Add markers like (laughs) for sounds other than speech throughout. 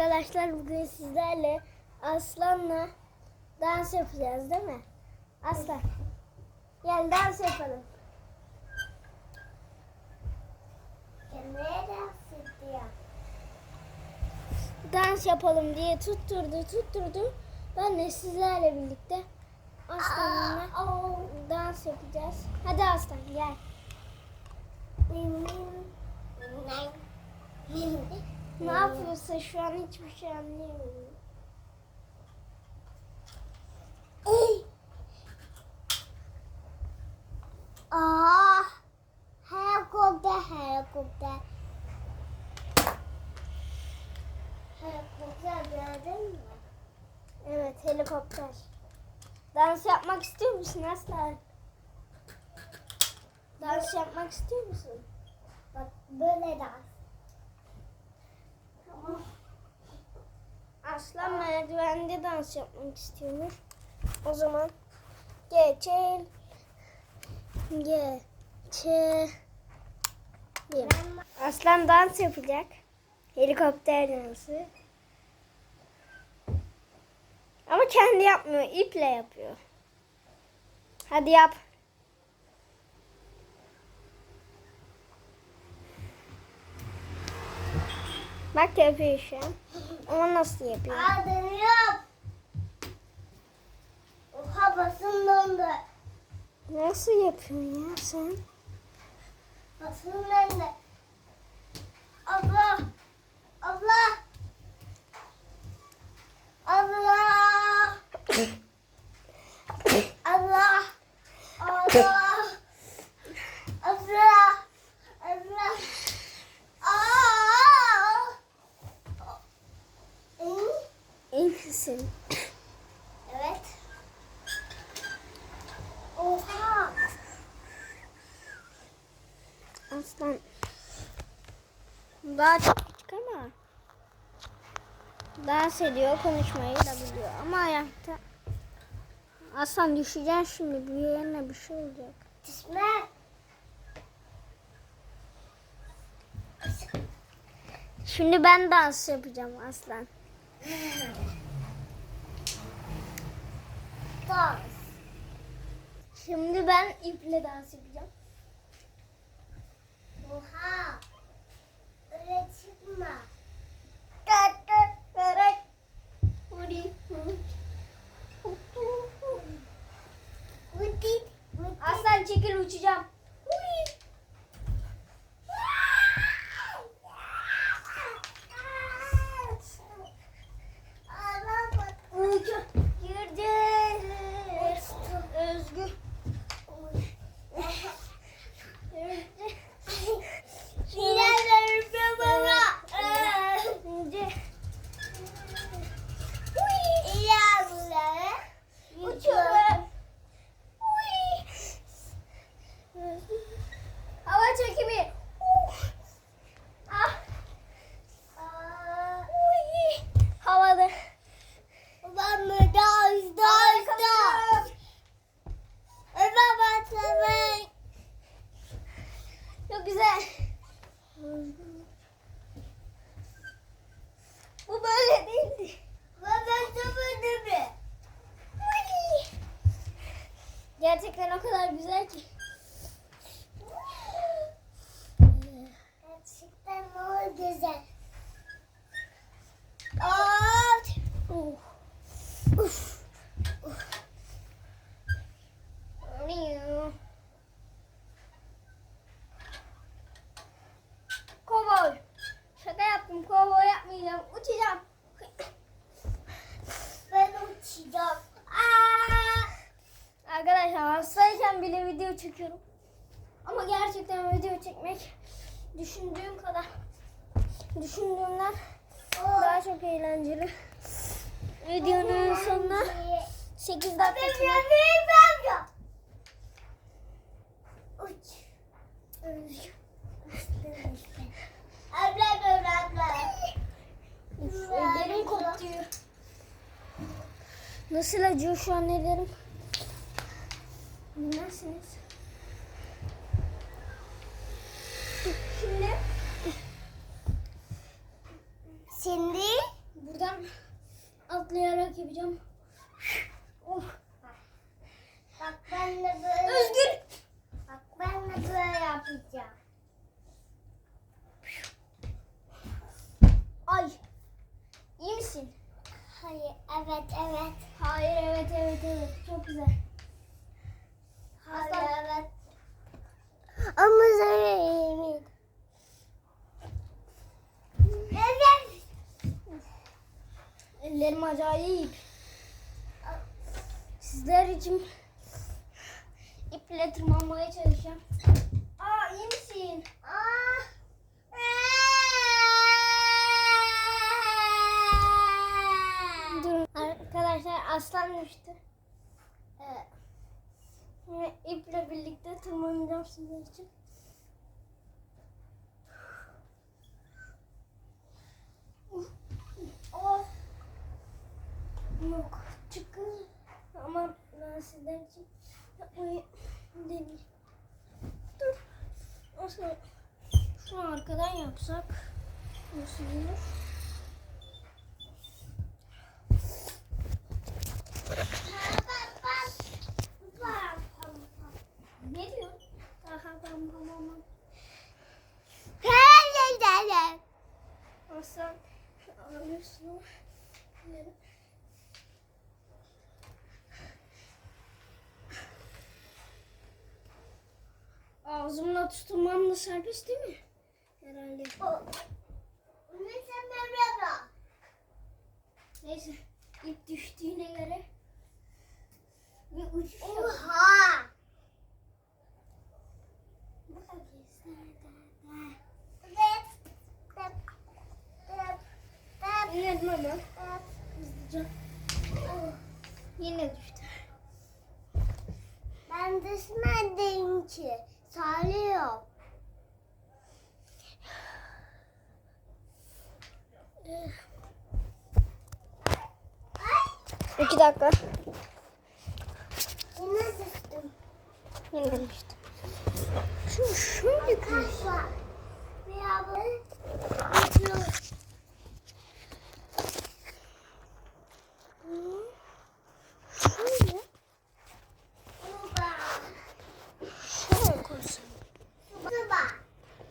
Arkadaşlar bugün sizlerle Aslan'la dans yapacağız değil mi? Aslan. Gel dans yapalım. Nereye dans ediyor? Dans yapalım diye tutturdu tutturdu. Ben de sizlerle birlikte Aslan'la Aa, dans yapacağız. Hadi Aslan gel. Ne yapıyorsun şu an hiçbir şey anlayamıyorum. Aa, helikopter, helikopter. Helikopter gördün mü? Evet helikopter. Dans yapmak istiyor musun Aslan? Dans yapmak istiyor musun? Bak böyle dans. Aslan merdivende dans yapmak istiyormuş. O zaman geçelim. Geçelim. Aslan dans yapacak. Helikopter dansı. Ama kendi yapmıyor, iple yapıyor. Hadi yap. Bak yapıyor şu an. Ama nasıl yapıyor? Aa, dönüyorum. Oha basın dondu. Nasıl yapıyorsun ya sen? Basın dondu. Abla. Abla. Abla. (coughs) Allah. Allah. Misin? Evet. Oha. Aslan. Daha çok küçük ama. Dans ediyor, konuşmayı da biliyor. Ama ayakta. Aslan düşeceksin şimdi. Bir yerine bir şey olacak. Düşme. Şimdi ben dans yapacağım Aslan. (laughs) Dans. Şimdi ben iple dans yapacağım. Oha. Öyle çıkma. Aslan çekil uçacağım. Ağla bak. Girdi. Özgür. İlerlerim baba. Şimdi İlerle. uçuyorum. Hava çekimi. Ah, havada. Ben mi dans dans dans. Baba sen Çok güzel. Bu böyle değildi. Baba sıfırdı mı? Gerçekten o kadar güzel ki. Gerçekten o güzel. Aa, Uf. Uf. Kovboy. Şaka yaptım. Kovboy yapmayacağım. Uçacağım. ben uçacağım. Aa, Arkadaşlar hastayken bile video çekiyorum. Ama gerçekten video çekmek düşündüğüm kadar düşündüğümden daha çok eğlenceli. Videonun sonuna 8 dakika ellerim koptu. Nasıl acıyor şu an ellerim? Bilmezsiniz. Şimdi Şimdi Buradan atlayarak yapacağım. Of. Bak ben de böyle. Özgür. Bak ben de böyle yapacağım. Ay. İyi misin? Hayır, evet, evet. Hayır evet evet evet. Çok güzel. Hayır, Aslan. evet. Ama sen Evet. Ellerim acayip. Sizler için iple tırmanmaya çalışacağım. Aa iyi misin? Aa. Durun. Arkadaşlar aslan düştü. Evet. Ve iple birlikte tırmanacağım sizler için. Oh. Yok çıkın. Ama ben sizler için yapmayı deneyeyim. Dur. Aslında şu arkadan yapsak nasıl olur? Ne diyorsun? Aha bam bam bam bam. Aslan ağlıyorsun Ağzımla tutulmam da serbest değil mi? Herhalde. Neyse. ip düştüğüne göre bir uç. Oha! İnelim hemen. Hızlıca. Yine düştü. Ben düşmedim ki. Sarıyor. İki dakika. Yine düştüm. Yine düştü. Şu şöyle koy. Kaş var. Ya bu. Şöyle. Suba. Şöyle koysun. Suba.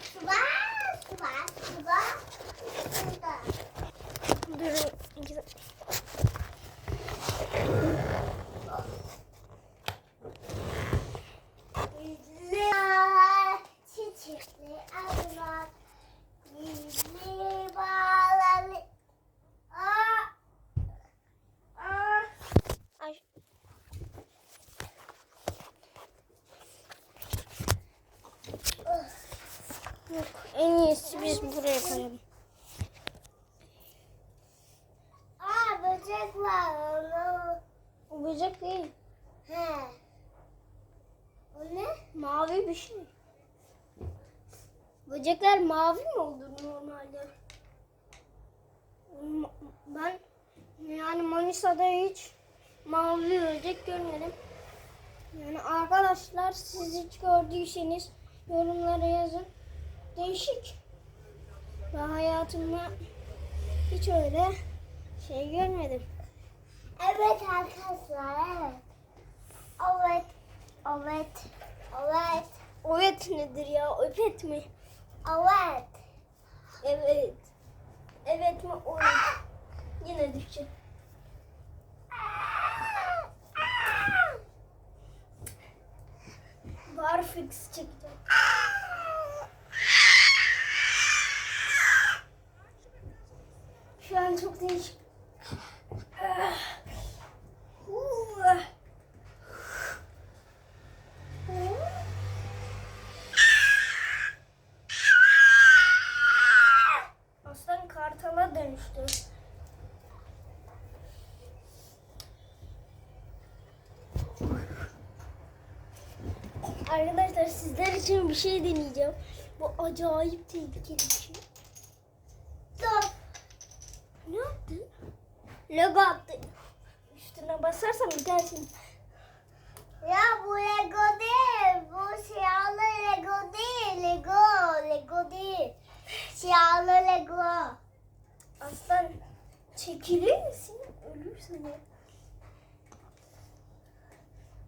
Suba. Suba. Suba. Suba. Durun. iki dakika. Yüzlü çiçekli arılar. Yüzlü bağları. Aa. Aa. Ay. Yok. En iyisi biz buraya koyalım. Aa böcek var onu. O böcek değil. He. O ne? Mavi bir şey. Böcekler mavi mi olur normalde? Ma- Ben yani Manisa'da hiç mavi böcek görmedim. Yani arkadaşlar siz hiç gördüyseniz yorumlara yazın. Değişik. Ben hayatımda hiç öyle şey görmedim. Evet arkadaşlar evet. Evet. Evet. Evet. Övet nedir ya? Öpet mi? Evet. Evet. Evet mi? O Yine düşecek. Barfix çekeceğim. Şu an çok değişik. Ah. Huu. Aslan kartala dönüştü. Arkadaşlar sizler için bir şey deneyeceğim. Bu acayip tehlikeli bir şey. Dur. Ne yaptın? Lego attı. Üstüne basarsan gidersin. Ya bu Lego değil. Bu siyahlı Lego değil. Lego. Lego değil. Siyahlı Lego. Aslan Çekilir misin? Ölürsün ya.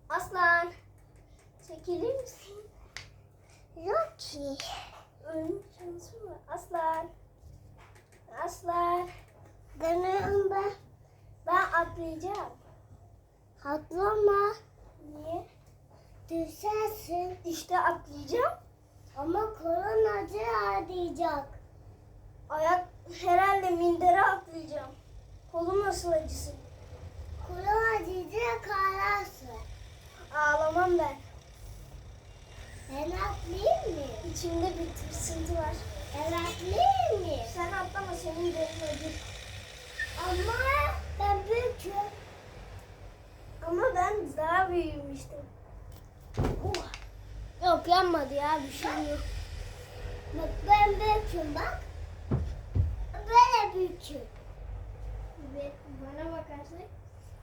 Aslan. Çekilir misin? Yok ki. Ölüm şansı mı? Aslan. Aslan. Dönüyorum ben. Ben atlayacağım. Atlama. Niye? Düşersin. İşte atlayacağım. Ama kolun acı ağrıyacak. Ayak herhalde mindere atlayacağım. Kolum nasıl acısın? Kolun acıyacak ağlarsın. Ağlamam ben. Ben mı? İçimde bir tırsıntı var. Ben atlayayım mı? Sen atlama senin derin acır. Ama ben büyüküm. Ama ben daha büyüğüm işte. Uh. Yok yanmadı ya bir şey yok. Bak ben büyüküm bak. Böyle büyüküm. Ve bana bakarsan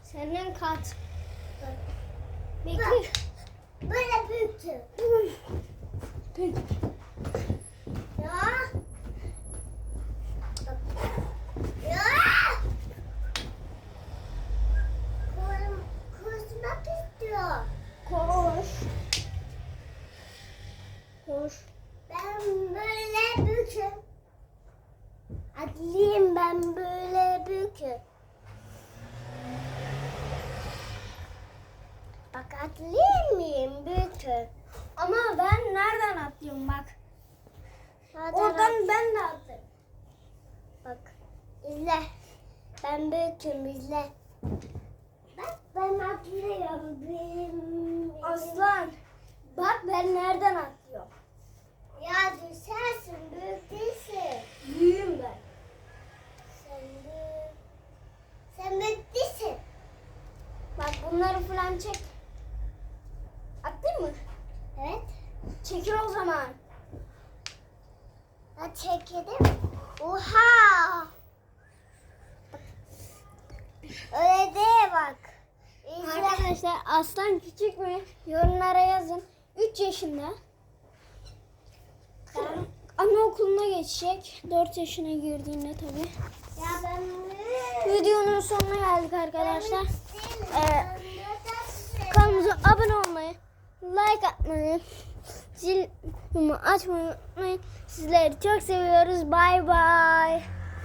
senden kat. Bak. Böyle büyüküm. Ya. Ya. Kum, kusmak istiyor. Koş. Koş. Ben böyle büyüküm. Atlayayım ben böyle büyüküm. Bak atlayayım mıyım büyüküm? Ama ben nereden atlıyorum bak. Oradan ben de atlarım. Bak izle. Ben büyüküm izle. Bak ben atlıyorum. Benim, Aslan. Bak ben nereden atlıyorum. Ya düşersin büyük. Büyüğüm ben. Sen büyük. Sen büyük değilsin. Bak bunları falan çek. Attın mı? Evet. Çekil o zaman. Ha çekelim. Oha. Bak. Öyle değil bak. İzle. Arkadaşlar aslan küçük mü? Yorumlara yazın. 3 yaşında. Anaokuluna geçecek. 4 yaşına girdiğinde tabii. Ya ben. Videonun sonuna geldik arkadaşlar. Ee, Ben. Kanalımıza abone olmayı, like atmayı, zil açmayı unutmayın. Sizleri çok seviyoruz. Bay bay.